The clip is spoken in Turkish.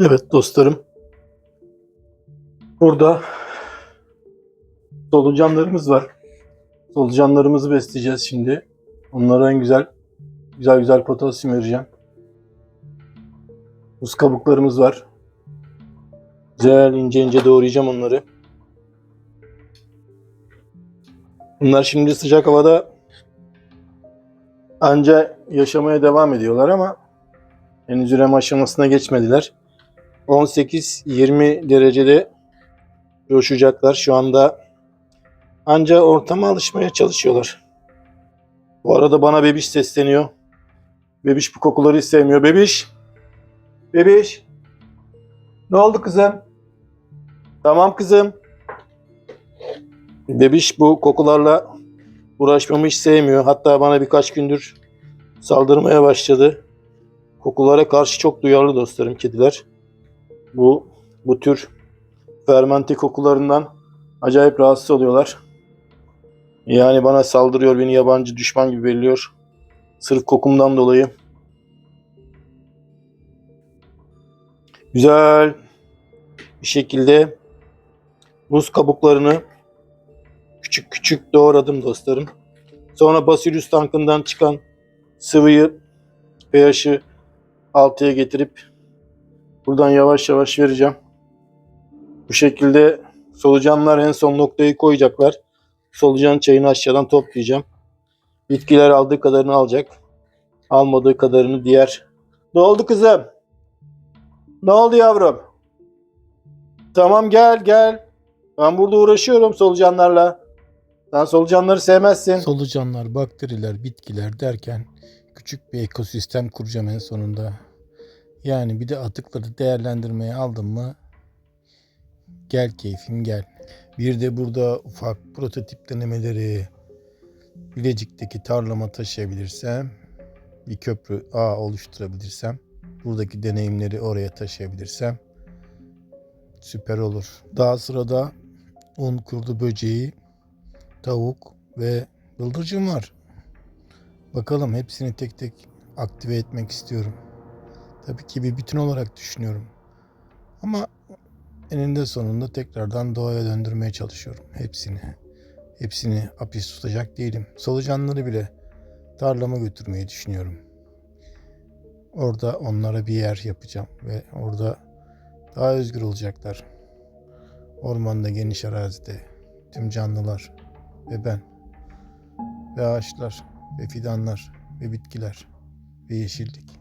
Evet dostlarım. Burada solucanlarımız var. Solucanlarımızı besleyeceğiz şimdi. Onlara en güzel güzel güzel potasyum vereceğim. Buz kabuklarımız var. Güzel ince ince doğrayacağım onları. Bunlar şimdi sıcak havada anca yaşamaya devam ediyorlar ama henüz üreme aşamasına geçmediler. 18-20 derecede coşacaklar. Şu anda anca ortama alışmaya çalışıyorlar. Bu arada bana bebiş sesleniyor. Bebiş bu kokuları sevmiyor. Bebiş! Bebiş! Ne oldu kızım? Tamam kızım. Bebiş bu kokularla uğraşmamı hiç sevmiyor. Hatta bana birkaç gündür saldırmaya başladı. Kokulara karşı çok duyarlı dostlarım kediler. Bu bu tür fermente kokularından acayip rahatsız oluyorlar. Yani bana saldırıyor, beni yabancı düşman gibi belliyor. Sırf kokumdan dolayı. Güzel bir şekilde buz kabuklarını küçük küçük doğradım dostlarım. Sonra Basilius tankından çıkan sıvıyı pH'i 6'ya getirip buradan yavaş yavaş vereceğim. Bu şekilde solucanlar en son noktayı koyacaklar. Solucan çayını aşağıdan toplayacağım. Bitkiler aldığı kadarını alacak. Almadığı kadarını diğer. Ne oldu kızım? Ne oldu yavrum? Tamam gel gel. Ben burada uğraşıyorum solucanlarla. Sen solucanları sevmezsin. Solucanlar, bakteriler, bitkiler derken küçük bir ekosistem kuracağım en sonunda. Yani bir de atıkları değerlendirmeye aldım mı gel keyfim gel. Bir de burada ufak prototip denemeleri Bilecik'teki tarlama taşıyabilirsem bir köprü ağ oluşturabilirsem buradaki deneyimleri oraya taşıyabilirsem süper olur. Daha sırada un kurdu böceği, tavuk ve bıldırcın var. Bakalım hepsini tek tek aktive etmek istiyorum. Tabii ki bir bütün olarak düşünüyorum. Ama eninde sonunda tekrardan doğaya döndürmeye çalışıyorum hepsini. Hepsini hapis tutacak değilim. Solucanları bile tarlama götürmeyi düşünüyorum. Orada onlara bir yer yapacağım ve orada daha özgür olacaklar. Ormanda geniş arazide tüm canlılar ve ben ve ağaçlar ve fidanlar ve bitkiler ve yeşillik.